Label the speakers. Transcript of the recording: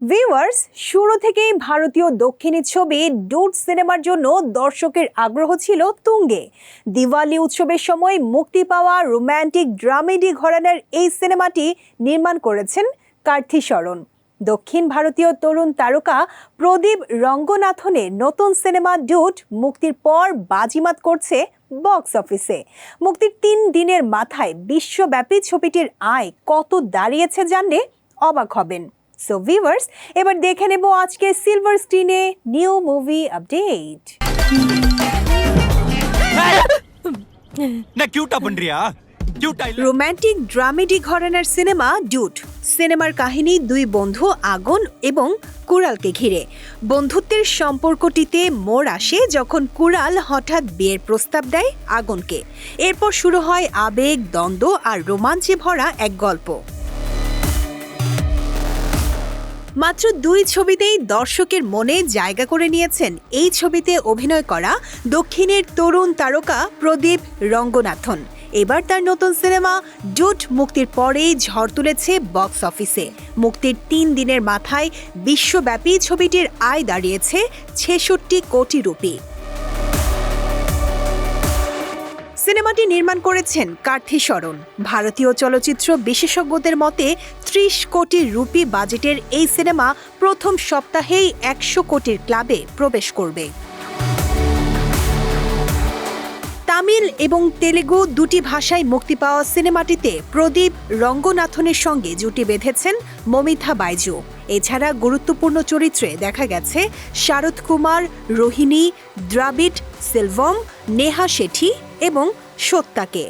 Speaker 1: Viewers শুরু থেকেই ভারতীয় দক্ষিণী ছবি ডুট সিনেমার জন্য দর্শকের আগ্রহ ছিল তুঙ্গে। দিওয়ালি উৎসবের সময় মুক্তি পাওয়া রোম্যান্টিক ড্রামেডি ঘরানার এই সিনেমাটি নির্মাণ করেছেন কার্থি শরণ। দক্ষিণ ভারতীয় তরুণ তারকা প্রদীপ রঙ্গনাথনের নতুন সিনেমা ডুট মুক্তির পর বাজিমাত করছে বক্স অফিসে। মুক্তির তিন দিনের মাথায় বিশ্বব্যাপী ছবিটির আয় কত দাঁড়িয়েছে জানলে অবাক হবেন। সো ভিভার্স এবার দেখে নেব আজকে সিলভার স্ক্রিনে নিউ মুভি আপডেট
Speaker 2: না কিউটা
Speaker 1: রোম্যান্টিক ড্রামেডি ঘরানার সিনেমা ডুট সিনেমার কাহিনী দুই বন্ধু আগুন এবং কুড়ালকে ঘিরে। বন্ধুত্বের সম্পর্কটিতে মোড় আসে যখন কুড়াল হঠাৎ বিয়ের প্রস্তাব দেয় আগুনকে। এরপর শুরু হয় আবেগ দ্বন্দ্ব আর রোমাঞ্চে ভরা এক গল্প। মাত্র দুই ছবিতেই দর্শকের মনে জায়গা করে নিয়েছেন। এই ছবিতে অভিনয় করা দক্ষিণের তরুণ তারকা প্রদীপ রঙ্গনাথন। এবার তার নতুন সিনেমা ডুট মুক্তির পরেই ঝড় তুলেছে বক্স অফিসে। মুক্তির তিন দিনের মাথায় বিশ্বব্যাপী ছবিটির আয় দাঁড়িয়েছে ছেষট্টি কোটি রুপি। সিনেমাটি নির্মাণ করেছেন কার্থি শরণ। ভারতীয় চলচ্চিত্র বিশেষজ্ঞদের মতে, ত্রিশ কোটি রুপি বাজেটের এই সিনেমা প্রথম সপ্তাহেই একশো কোটির ক্লাবে প্রবেশ করবে। তামিল এবং তেলেগু দুটি ভাষায় মুক্তি পাওয়া সিনেমাটিতে প্রদীপ রঙ্গনাথনের সঙ্গে জুটি বেঁধেছেন মমিতা বাইজু। এছাড়া গুরুত্বপূর্ণ চরিত্রে দেখা গেছে শারদ কুমার, রোহিণী, দ্রাবিড, সেলভম, নেহা শেঠি এবং সত্যাকে